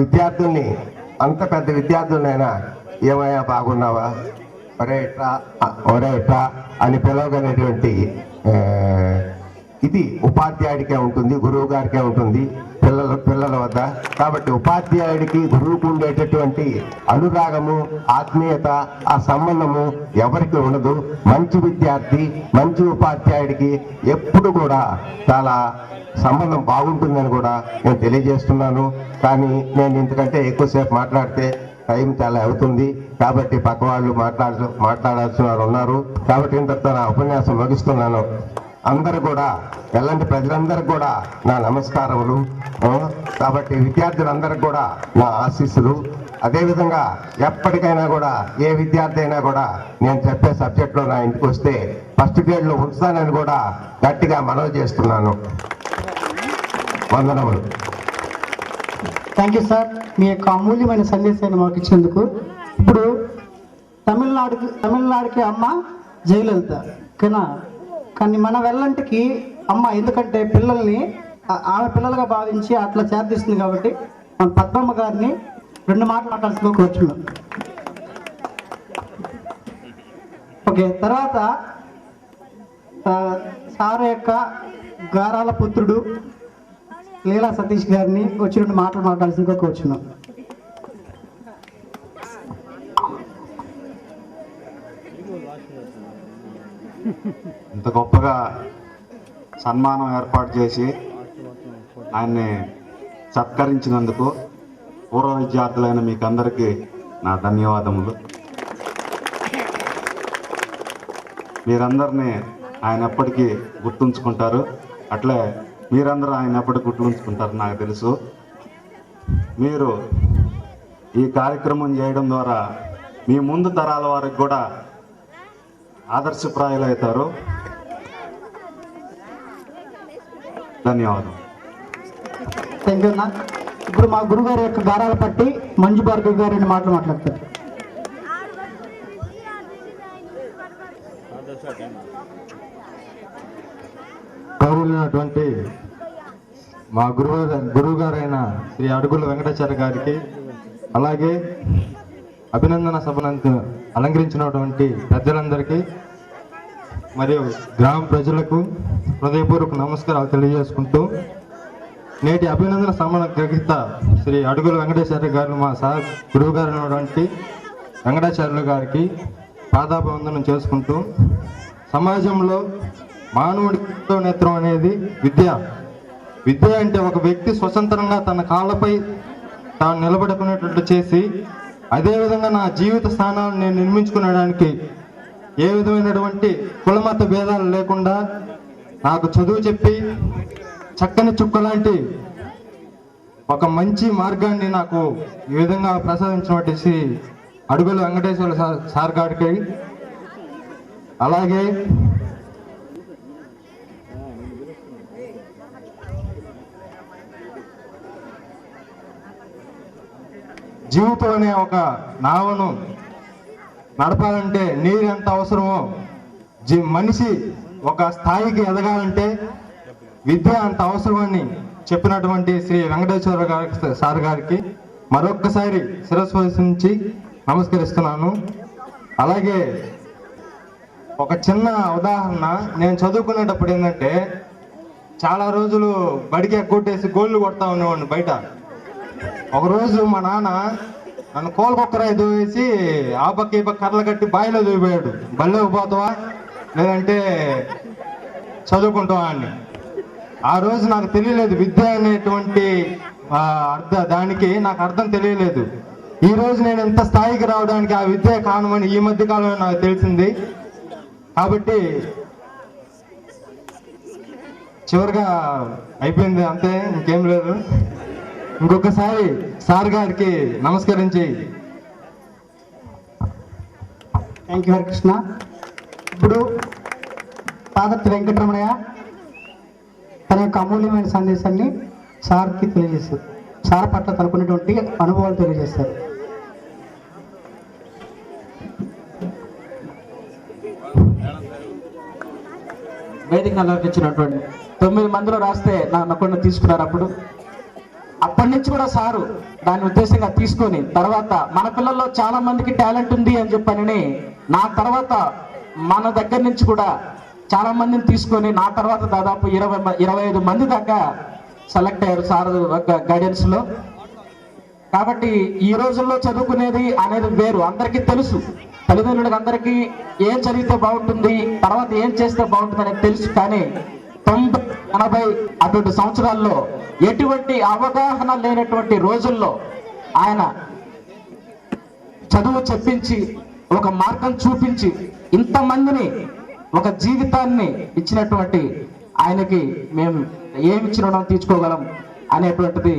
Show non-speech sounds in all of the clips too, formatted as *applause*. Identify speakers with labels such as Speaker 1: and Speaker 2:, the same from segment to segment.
Speaker 1: విద్యార్థుల్ని అంత పెద్ద విద్యార్థులైనా ఏమయ్యా బాగున్నావా? ఒరే ఇట్రా ఒరే ఇట్రా అని పిలవగలిగినటువంటి ఇది ఉపాధ్యాయుడికే ఉంటుంది గురువు గారికే ఉంటుంది పిల్లల పిల్లల వద్ద. కాబట్టి ఉపాధ్యాయుడికి గురువుకు ఉండేటటువంటి అనురాగము ఆత్మీయత ఆ సంబంధము ఎవరికి ఉండదు. మంచి విద్యార్థి మంచి ఉపాధ్యాయుడికి ఎప్పుడు కూడా చాలా సంబంధం బాగుంటుందని కూడా నేను తెలియజేస్తున్నాను. కానీ నేను ఇంతకంటే ఎక్కువసేపు మాట్లాడితే టైం చాలా అవుతుంది. కాబట్టి పక్క వాళ్ళు మాట్లాడ మాట్లాడాల్సిన వారు ఉన్నారు. కాబట్టి ఇంత నా ఉపన్యాసం ముగిస్తున్నాను. అందరూ కూడా ఎలాంటి ప్రజలందరూ కూడా నా నమస్కారములు. కాబట్టి విద్యార్థులందరికీ కూడా నా ఆశీస్సులు. అదేవిధంగా ఎప్పటికైనా కూడా ఏ విద్యార్థి అయినా కూడా నేను చెప్పే సబ్జెక్ట్లో నా ఇంటికి వస్తే ఫస్ట్ గ్రేడ్లో ఉంచుతానని కూడా గట్టిగా మనవి చేస్తున్నాను. వందనములు.
Speaker 2: థ్యాంక్ యూ సార్ మీ యొక్క అమూల్యమైన సందేశాన్ని మాకు ఇచ్చినందుకు. ఇప్పుడు తమిళనాడుకి తమిళనాడుకి అమ్మ జయలలిత. ఓకేనా? కానీ మన వెల్లంటికి అమ్మ ఎందుకంటే పిల్లల్ని ఆమె పిల్లలుగా భావించి అట్లా చేర్దిస్తుంది కాబట్టి మన పద్మమ్మ గారిని రెండు మాటలు మాట్లాడుతూ కూర్చున్నాం ఓకే తర్వాత సార్ యొక్క గారాల పుత్రుడు లీలా సతీష్ గారిని వచ్చి రెండు మాటలు మాట్లాడాల్సిందిగా కూర్చున్నాం
Speaker 3: ఇంత గొప్పగా సన్మానం ఏర్పాటు చేసి ఆయన్ని సత్కరించినందుకు పూర్వ విద్యార్థులైన మీకు అందరికీ నా ధన్యవాదములు. మీరందరినీ ఆయన ఎప్పటికీ గుర్తుంచుకుంటారు. అట్లే మీరందరూ ఆయన ఎప్పటికీ గుర్తుంచుకుంటారు నాకు తెలుసు. మీరు ఈ కార్యక్రమం చేయడం ద్వారా మీ ముందు తరాల వారికి కూడా ఆదర్శప్రాయులు అవుతారు ధన్యవాదం.
Speaker 2: థ్యాంక్ యూ అన్న. ఇప్పుడు మా గురుగారి యొక్క గారాల పట్టి మంజు భార్గవ్ గారు రెండు మాటలు మాట్లాడతారు.
Speaker 4: గౌరవులైనటువంటి మా గురువు గురువు గారైన శ్రీ అడుగుల వెంకటాచార్య గారికి అలాగే అభినందన సభనంత అలంకరించినటువంటి పెద్దలందరికీ మరియు గ్రామ ప్రజలకు హృదయపూర్వక నమస్కారాలు తెలియజేసుకుంటూ నేటి అభినందన సమాన గ్రహీత శ్రీ అడుగుల వెంకటేశ్వర గారు మా సార్ గురువు గారు అయినటువంటి వెంకటాచార్యులు గారికి పాదాభివందనం చేసుకుంటూ సమాజంలో మానవుడితో నేత్రం అనేది విద్య. విద్య అంటే ఒక వ్యక్తి స్వతంత్రంగా తన కాళ్ళపై తాను నిలబడుకునేటట్లు చేసి అదేవిధంగా నా జీవిత స్థానాలను నేను నిర్మించుకునేడానికి ఏ విధమైనటువంటి కులమత భేదాలు లేకుండా నాకు చదువు చెప్పి చక్కని చుక్కలాంటి ఒక మంచి మార్గాన్ని నాకు ఈ విధంగా ప్రసాదించినటువంటి శ్రీ అడుగుల వెంకటేశ్వర సార్- సార్ గారికి. అలాగే జీవితం అనే ఒక నావను నడపాలంటే నీరు ఎంత అవసరమో మనిషి ఒక స్థాయికి ఎదగాలంటే విద్య అంత అవసరమని చెప్పినటువంటి శ్రీ వెంకటేశ్వర గారి సార్ గారికి మరొక్కసారి శిరస్సు నుంచి నమస్కరిస్తున్నాను. అలాగే ఒక చిన్న ఉదాహరణ నేను చదువుకునేటప్పుడు ఏంటంటే చాలా రోజులు బడికి ఎగ్గొట్టేసి గోళ్ళు కొడతా ఉండేవాడిని బయట. ఒకరోజు మా నాన్న నన్ను కోలుకొక్కరాయి దూవేసి ఆ పక్క ఈ పక్క కర్రలు కట్టి బావిలో దూపోయాడు బళ్ళోకి పోతావా లేదంటే చదువుకుంటావా అని. ఆ రోజు నాకు తెలియలేదు విద్య అనేటువంటి అర్థ దానికి నాకు అర్థం తెలియలేదు. ఈ రోజు నేను ఎంత స్థాయికి రావడానికి ఆ విద్య కారణమని ఈ మధ్య కాలంలో నాకు తెలిసింది. కాబట్టి చివరిగా అయిపోయింది అంతే ఇంకేం లేదు. ఇంకొకసారి సార్ గారికి నమస్కరించి.
Speaker 2: థ్యాంక్ యూ హరికృష్ణ ఇప్పుడు పాదర్తి వెంకటరమణయ్య తన యొక్క అమూల్యమైన సందేశాన్ని సార్కి తెలియజేస్తారు సార్ పట్ల తనకున్నటువంటి అనుభవాలు తెలియజేస్తారు.
Speaker 5: వేదిక అలంకరించినటువంటి తొమ్మిది మందిలో రాస్తే నా నొక్కడిని తీసుకున్నారు అప్పుడు. అప్పటి నుంచి కూడా సారు దాని ఉద్దేశంగా తీసుకొని తర్వాత మన పిల్లల్లో చాలా మందికి టాలెంట్ ఉంది అని చెప్పని నా తర్వాత మన దగ్గర నుంచి కూడా చాలా మందిని తీసుకొని నా తర్వాత దాదాపు ఇరవై ఇరవై ఐదు మంది దాకా సెలెక్ట్ అయ్యారు సార్ గైడెన్స్లో. కాబట్టి ఈ రోజుల్లో చదువుకునేది అనేది వేరు అందరికీ తెలుసు. తల్లిదండ్రులకు అందరికీ ఏం చదివితే బాగుంటుంది తర్వాత ఏం చేస్తే బాగుంటుంది అనేది తెలుసు. కానీ తొంభై ఎనభై అటువంటి సంవత్సరాల్లో ఎటువంటి అవగాహన లేనటువంటి రోజుల్లో ఆయన చదువు చెప్పించి ఒక మార్గం చూపించి ఇంతమందిని ఒక జీవితాన్ని ఇచ్చినటువంటి ఆయనకి మేము ఏమి ఇచ్చిన రుణం తీర్చుకోగలం అనేటువంటిది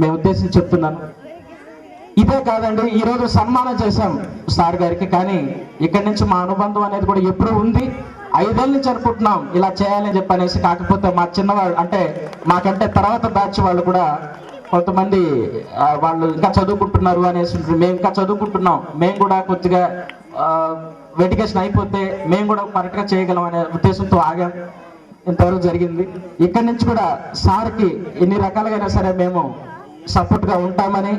Speaker 5: మేము ఉద్దేశించి చెప్తున్నాను. ఇదే కాదండి ఈ రోజు సన్మానం చేశాం సార్ గారికి కానీ ఇక్కడి నుంచి మా అనుబంధం అనేది కూడా ఎప్పుడూ ఉంది. ఐదేళ్ళు నుంచి అనుకుంటున్నాం ఇలా చేయాలని చెప్పి అనేసి కాకపోతే మా చిన్నవాళ్ళు అంటే మాకంటే తర్వాత బ్యాచ్ వాళ్ళు కూడా కొంతమంది వాళ్ళు ఇంకా చదువుకుంటున్నారు అనేసి మేము ఇంకా చదువుకుంటున్నాం. మేము కూడా కొద్దిగా వెటికేషన్ అయిపోతే మేము కూడా కరెక్ట్గా చేయగలం అనే ఉద్దేశంతో ఆగాం. ఇంతవరకు జరిగింది. ఇక్కడి నుంచి కూడా సార్కి ఎన్ని రకాలుగా సరే మేము సపోర్ట్గా ఉంటామని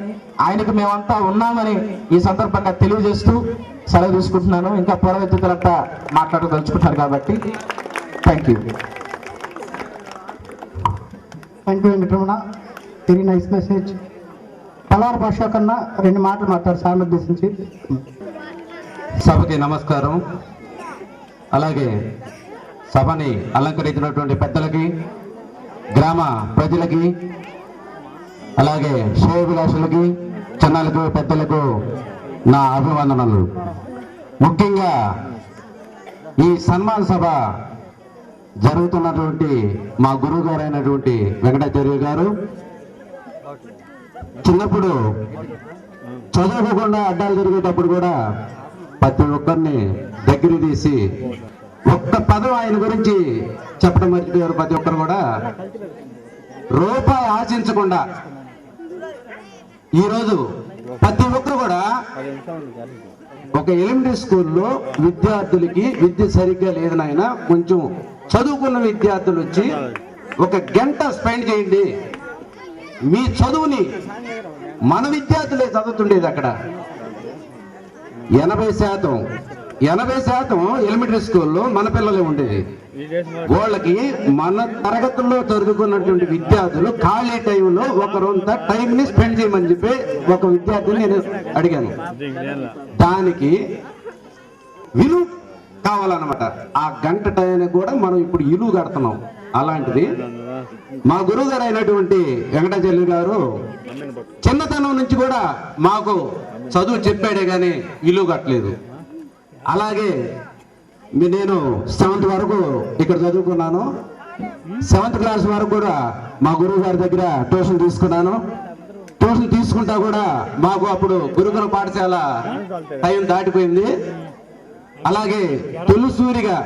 Speaker 5: ఆయనకు మేమంతా ఉన్నామని ఈ సందర్భంగా తెలియజేస్తూ సెలవు తీసుకుంటున్నాను. ఇంకా పూర్వ విద్యుత్తులంతా మాట్లాడదలుచుకుంటారు కాబట్టి. Thank you
Speaker 2: thank you Venkataramana. Very nice message Palar భాష కన్నా రెండు మాటలు మాట్లాడు సార్ని ఉద్దేశించి.
Speaker 6: సభకి నమస్కారం. అలాగే సభని అలంకరించినటువంటి పెద్దలకి గ్రామ ప్రజలకి అలాగే శ్రేయభిలాషులకి చిన్నలకు పెద్దలకు నా అభివందనలు. ముఖ్యంగా ఈ సన్మాన సభ జరుగుతున్నటువంటి మా గురువు గారు అయినటువంటి వెంకటాచార్య గారు చిన్నప్పుడు చదువుకోకుండా అడ్డాలు తిరిగేటప్పుడు కూడా ప్రతి ఒక్కరిని దగ్గర తీసి ఒక్క పదం ఆయన గురించి చెప్పడం మర్చిపోయారు ప్రతి ఒక్కరు కూడా. రూపాయి ఆశించకుండా ఈరోజు ప్రతి ఒక్కరు కూడా ఒక ఎలిమెంటరీ స్కూల్లో విద్యార్థులకి విద్య సరిగ్గా లేదు నాయన కొంచెం చదువుకున్న విద్యార్థులు వచ్చి ఒక గంట స్పెండ్ చేయండి. మీ చదువుని మన విద్యార్థులే చదువుతుండేది అక్కడ. ఎనభై శాతం. ఎనభై శాతం ఎలిమెంటరీ స్కూల్లో మన పిల్లలే ఉండేది వాళ్ళకి మన తరగతుల్లో చదువుకున్నటువంటి విద్యార్థులు ఖాళీ టైంలో ఒకరంతా టైం ని స్పెండ్ చేయమని చెప్పి ఒక విద్యార్థిని నేను అడిగాను. దానికి విలువ కావాలన్నమాట. ఆ గంట టైంకి కూడా మనం ఇప్పుడు ఇలువ కడుతున్నాం. అలాంటిది మా గురువు గారు అయినటువంటి వెంకటాచల్లి గారు చిన్నతనం నుంచి కూడా మాకు చదువు చెప్పాడే కానీ ఇలువ కట్టలేదు. అలాగే నేను సెవెంత్ వరకు ఇక్కడ చదువుకున్నాను. సెవెంత్ క్లాస్ వరకు కూడా మా గురువు గారి దగ్గర ట్యూషన్ తీసుకున్నాను. ట్యూషన్ తీసుకుంటా కూడా మాకు అప్పుడు గురుకుల పాఠశాల టైం దాటిపోయింది. అలాగే తొలిసూరిగా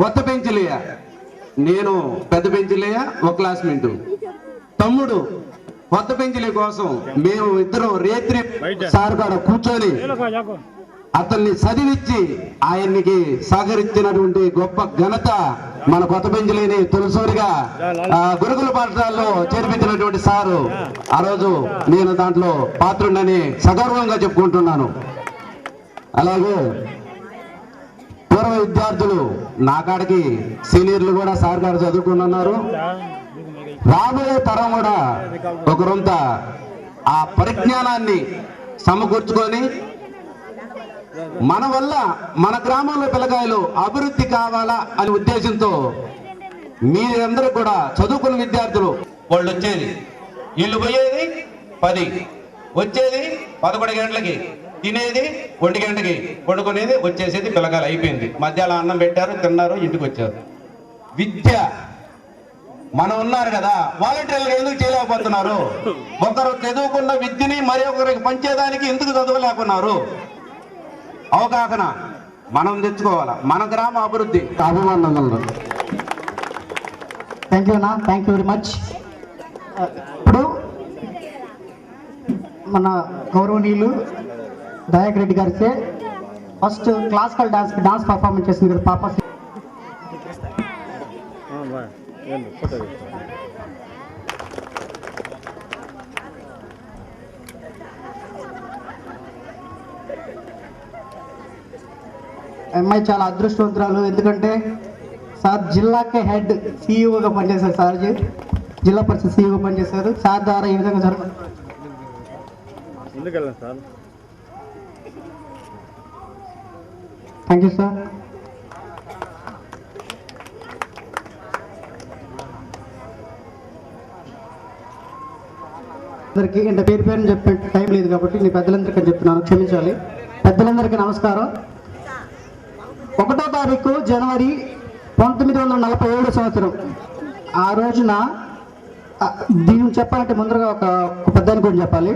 Speaker 6: కొత్త పెంచులేయ నేను పెద్ద పెంచులేయ ఒక క్లాస్మేట్. తమ్ముడు కొత్త పెంచులే కోసం మేము ఇద్దరం రేత్రి సార్ కాడ కూర్చొని అతన్ని చదివించి ఆయన్నికి సహకరించినటువంటి గొప్ప ఘనత మన కొత్త పెంచులేని తొలిసూరిగా ఆ, గురుకుల పాఠశాలలో చేర్పించినటువంటి సారు. ఆ రోజు నేను దాంట్లో పాత్రుండని సగర్వంగా చెప్పుకుంటున్నాను. అలాగే పూర్వ విద్యార్థులు నా కాడికి సీనియర్లు కూడా సార్ గారు చదువుకుంటున్నారు. రాబోయే తరం కూడా ఒకరంత ఆ పరిజ్ఞానాన్ని సమకూర్చుకొని మన వల్ల మన గ్రామంలో పిల్లకాయలు అభివృద్ధి కావాలా అనే ఉద్దేశంతో మీరందరూ కూడా చదువుకున్న విద్యార్థులు వాళ్ళు వచ్చేది. వీళ్ళు పోయేది పది. వచ్చేది పదకొండు గంటలకి. తినేది ఒంటి గంటకి పడుకునేది వచ్చేసేది పిల్లకాయలు అయిపోయింది. మధ్యాహ్నం అన్నం పెట్టారు తిన్నారు ఇంటికి వచ్చారు. విద్య. మనం ఉన్నారు కదా వాలంటీర్లు ఎందుకు చేయలేకపోతున్నారు? ఒకరు చదువుకున్న విద్యని మరి ఒకరికి పంచేదానికి ఎందుకు చదవలేకున్నారు అవగాహన మనం తెచ్చుకోవాలా? మన గ్రామ అభివృద్ధి.
Speaker 1: అభిమానందనలు
Speaker 2: థ్యాంక్ యూ అన్న. థ్యాంక్ యూ వెరీ మచ్ ఇప్పుడు మన గౌరవనీయులు దయాక్ రెడ్డి గారిచే first classical dance dance performance చేసింది కదా పాప. అమ్మాయి చాలా అదృష్టవంతురాలు. ఎందుకంటే సార్ జిల్లాకే హెడ్ సీఈఓగా పనిచేశారు సార్ జిల్లా పరిషత్ సీఈఓగా పనిచేశారు. సార్ ద్వారా ఈ విధంగా జరుగు థ్యాంక్ యూ సార్. అందరికీ అంటే పేరు పేరుని చెప్పే టైం లేదు కాబట్టి నేను పెద్దలందరికీ చెప్తున్నాను. క్షమించాలి. పెద్దలందరికీ నమస్కారం. ఒకటో తారీఖు జనవరి పంతొమ్మిది వందల నలభై ఏడు సంవత్సరం. ఆ రోజున దీని దీన్ని చెప్పాలంటే ముందరగా ఒక ఒక పెద్దానికి గురించి చెప్పాలి.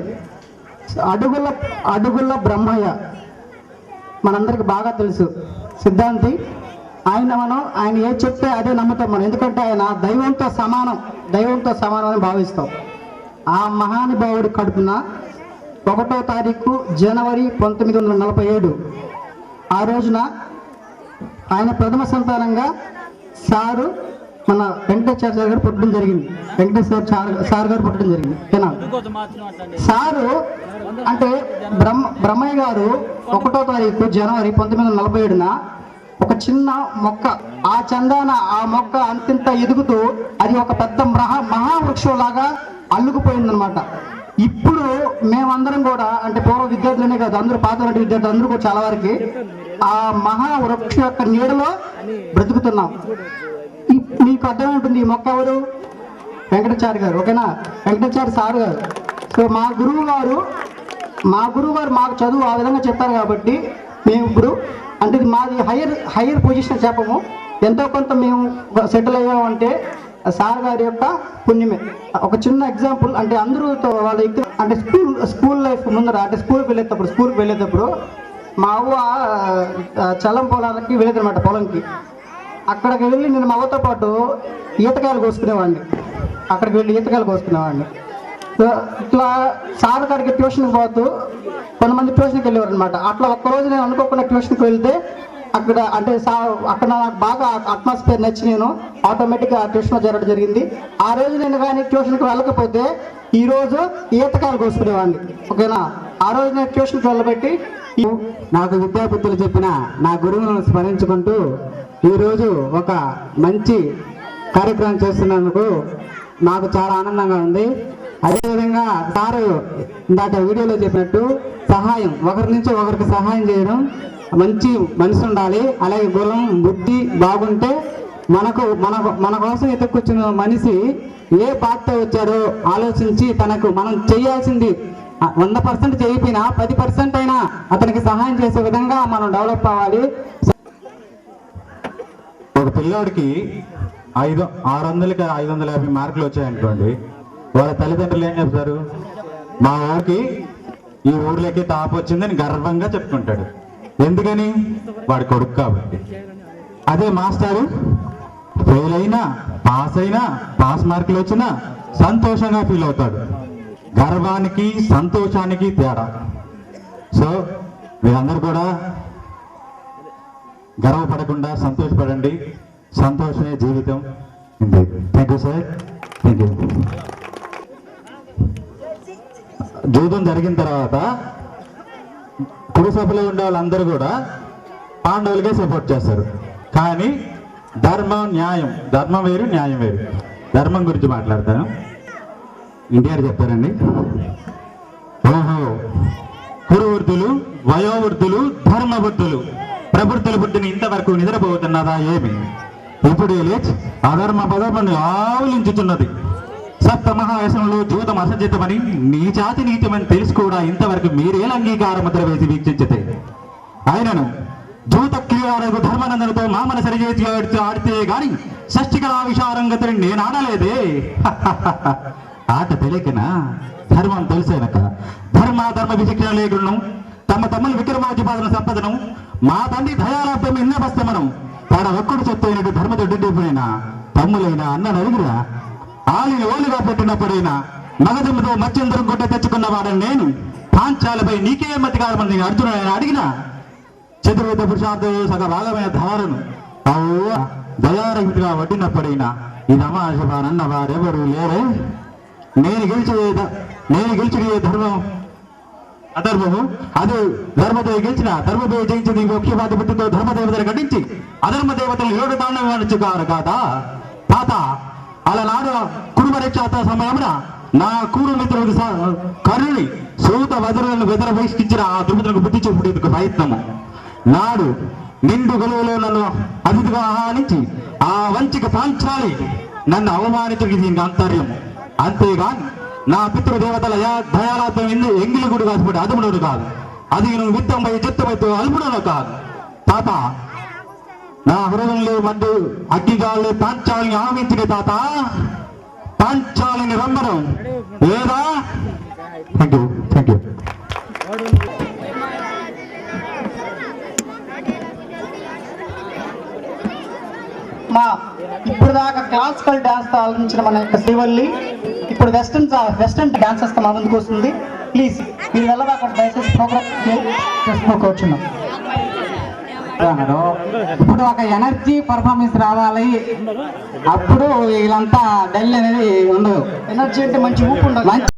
Speaker 2: అడుగుల అడుగుల బ్రహ్మయ్య మనందరికి బాగా తెలుసు. సిద్ధాంతి ఆయన మనం ఆయన ఏది చెప్తే అదే నమ్ముతాం మనం. ఎందుకంటే ఆయన దైవంతో సమానం దైవంతో సమానం అని భావిస్తాం. ఆ మహానుభావుడి కడుపున ఒకటో తారీఖు జనవరి పంతొమ్మిది వందల నలభై ఏడు ఆ రోజున ఆయన ప్రథమ సంతానంగా సారు మన వెంకటేశ్వర గారు పుట్టడం జరిగింది. వెంకటేశ్వర సార్ గారు పుట్టడం జరిగింది. ఓకేనా సారు అంటే బ్రహ్మ బ్రహ్మయ్య గారు ఒకటో తారీఖు జనవరి పంతొమ్మిది వందల నలభై ఏడున ఒక చిన్న మొక్క ఆ చందాన ఆ మొక్క అంతింత ఎదుగుతూ అది ఒక పెద్ద మహా మహావృక్షం లాగా అల్లుకుపోయిందనమాట ఇప్పుడు మేమందరం కూడా అంటే పూర్వ విద్యార్థులనే కాదు అందరూ పాత విద్యార్థులు అందరూ కూడా చాలా వరకు ఆ మహావృక్ష యొక్క నీడలో బ్రతుకుతున్నాం. మీకు అర్థమవుతుంది ఉంటుంది ఈ మొక్క ఎవరు? వెంకటాచార్య గారు ఓకేనా? వెంకటాచార్య సార్ గారు. సో మా గురువు గారు మా గురువు గారు మాకు చదువు ఆ విధంగా చెప్పారు కాబట్టి మేము ఇప్పుడు అంటే మాది హయ్యర్ హైయర్ పొజిషన్ చెప్పము. ఎంతో కొంత మేము సెటిల్ అయ్యామంటే సార్ గారి యొక్క పుణ్యమే. ఒక చిన్న ఎగ్జాంపుల్ అంటే అందరూ వాళ్ళ అంటే స్కూల్ స్కూల్ లైఫ్ ముందర అంటే స్కూల్కి వెళ్ళేటప్పుడు స్కూల్కి వెళ్ళేటప్పుడు మా అవ్వ చలం పొలాలకి వెళ్ళేదనమాట పొలంకి. అక్కడికి వెళ్ళి నేను మా అవ్వతో పాటు ఈతకాయలు కోసుకునేవాడిని. అక్కడికి వెళ్ళి ఈతకాయలు కోసుకునేవాడిని. ఇట్లా సార్ కాడికి ట్యూషన్కి పోతూ కొంతమంది ట్యూషన్కి వెళ్ళేవారు అనమాట అట్లా ఒక్కరోజు నేను అనుకోకుండా ట్యూషన్కి వెళ్తే అక్కడ అంటే సా అక్కడ నాకు బాగా అట్మాస్ఫియర్ నచ్చి నేను ఆటోమేటిక్గా ట్యూషన్ ట్యూషన్లో చేరడం జరిగింది. ఆ రోజు నేను కానీ ట్యూషన్కి వెళ్ళకపోతే ఈరోజు ఈతకాలకు వస్తుండేవాడిని కోసుకునేవాడిని. ఓకేనా? ఆ రోజు నేను ట్యూషన్కి వెళ్ళబెట్టి
Speaker 7: నాకు విద్యాబుద్ధులు చెప్పిన నా గురువులను స్మరించుకుంటూ ఈరోజు ఒక మంచి కార్యక్రమం చేస్తున్నందుకు నాకు చాలా ఆనందంగా ఉంది. అదేవిధంగా సారు ఇందాక వీడియోలో చెప్పినట్టు సహాయం ఒకరి నుంచి ఒకరికి సహాయం చేయడం మంచి మనసు ఉండాలి. అలాగే గుణం బుద్ధి బాగుంటే మనకు మన మన కోసం ఎత్తుకొచ్చిన మనిషి ఏ పాత్ర వచ్చాడో ఆలోచించి తనకు మనం చేయాల్సింది. వంద పర్సెంట్ చేయకపోయినా పది పర్సెంట్ అయినా అతనికి సహాయం చేసే విధంగా మనం డెవలప్ అవ్వాలి.
Speaker 8: ఒక పిల్లోడికి ఐదు ఆరు వందలకి ఐదు వందల యాభై మార్కులు వచ్చాయనుకోండి. వాళ్ళ తల్లిదండ్రులు ఏం చెప్తారు? మా ఊరికి ఈ ఊర్లోకి టాప్ వచ్చిందని గర్వంగా చెప్పుకుంటాడు. ఎందుకని? వాడి కొడుకు కాబట్టి. అదే మాస్టారు ఫెయిల్ అయినా పాస్ అయినా పాస్ మార్కులు వచ్చినా సంతోషంగా ఫీల్ అవుతాడు. గర్వానికి సంతోషానికి తేడా. సో మీరందరూ కూడా గర్వపడకుండా సంతోషపడండి. సంతోషమే జీవితం. Thank you sir thank you జూదం జరిగిన తర్వాత కురుసభలో ఉండే వాళ్ళందరూ కూడా పాండవులకే సపోర్ట్ చేస్తారు. కానీ ధర్మం న్యాయం ధర్మం వేరు న్యాయం వేరు. ధర్మం గురించి మాట్లాడతాను ఎన్టీఆర్ చెప్పారండి ఓహో కురువృద్ధులు వయోవృద్ధులు ధర్మవృద్ధులు ప్రవృత్తులు పుట్టిన ఇంతవరకు నిద్రపోతున్నదా ఏమి? ఇప్పుడు లేచి అధర్మ పదముని ఆవులించుచున్నది. సప్త మహావేశంలో జూతం అసజితమని నీచాతి నీచమని తెలిసి కూడా ఇంతవరకు మీరేల అంగీకార ముద్ర వేసి వీక్షించితే. ఆయనను జూత క్రీడాలకు ధర్మనందనతో మామన సరిచేసి ఆడితే ఆడితే గాని షష్టికళా విశారంగతిని నేను ఆడలేదే. *laughs* ఆట తెలియకనా? ధర్మం తెలిసేనక. ధర్మ ధర్మ విచక్షణ లేకును తమ తమ్ముని విక్రమాధిపాదన సంపదను మా తండ్రి దయాలభ్యం ఇన్నవస్తమనం తన ఒక్కడు చెత్తైనటువ ధర్మ దొడ్డిపోయినా తమ్ములైన అన్న నలుగురా ఆలిని ఓలుగా పెట్టినప్పుడైనా మగదమ్మతో మత్స్యందరం కొట్ట తెచ్చుకున్నవాడని నేను పాంచాలపై నీకే మతికారమని అర్జునుడు అడిగిన చతుర్వేద పురుషార్థులు సగ భాగమైన ధారను అవ్వ దయారహితుగా వడ్డినప్పుడైనా ఈ రమాశపానన్న వారెవరు లేరే? నేను గెలిచే నేను గెలిచిన ధర్మం అధర్మము. అది ధర్మదేవి గెలిచిన ధర్మదేవి జయించింది ముఖ్య బాధ్యతతో ధర్మదేవతను గడించి అధర్మ దేవతలు ఏడు తాండవారు కాదా? తాత అలనాడు కుటుంబ సమయమున నా కూడు మిత్రులకు స- కరుణి సూత వదులను వెదర బహిష్కించిన ఆ దుర్మతులకు బుద్ధి చూపుటకు ప్రయత్నము నాడు నిండు గలువులో నన్ను అతిథిగా ఆహ్వానించి ఆ వంచిక పాంచాలి నన్ను అవమానించడానికి దీనికి అంతర్యము అంతేగాని నా పితృదేవతల యా- దయాళాత్వం ఎందు ఎంగిలిగుడు కాదు అదుముడు కాదు అది నువ్వు విత్తంపై చిత్తమైతే అల్పుడను కాదు తాత నా హృదయంలో మధ్య అగ్గిగాలి పాంచాలిని ఆవించిన తాత. పాంచాలిని రమ్మను. లేదా? థ్యాంక్ యూ థ్యాంక్ యూ
Speaker 2: మా ఇప్పుడు దాకా క్లాసికల్ డాన్స్తో ఆలోచించిన మన యొక్క శ్రీవల్లి ఇప్పుడు వెస్టర్న్ వెస్టర్న్ డాన్సెస్ మా ముందుకు వస్తుంది. ప్లీజ్ మీరు వెళ్ళదాకా దయచేసి ప్రోగ్రామ్ కూర్చున్నాం
Speaker 7: అన్నాడు. ఇప్పుడు ఒక ఎనర్జీ పర్ఫార్మెన్స్ రావాలి. అప్పుడు వీళ్ళంతా డల్ అనేది ఉండదు.
Speaker 2: ఎనర్జీ అంటే మంచి ఊపు ఉండాలి.
Speaker 7: మంచి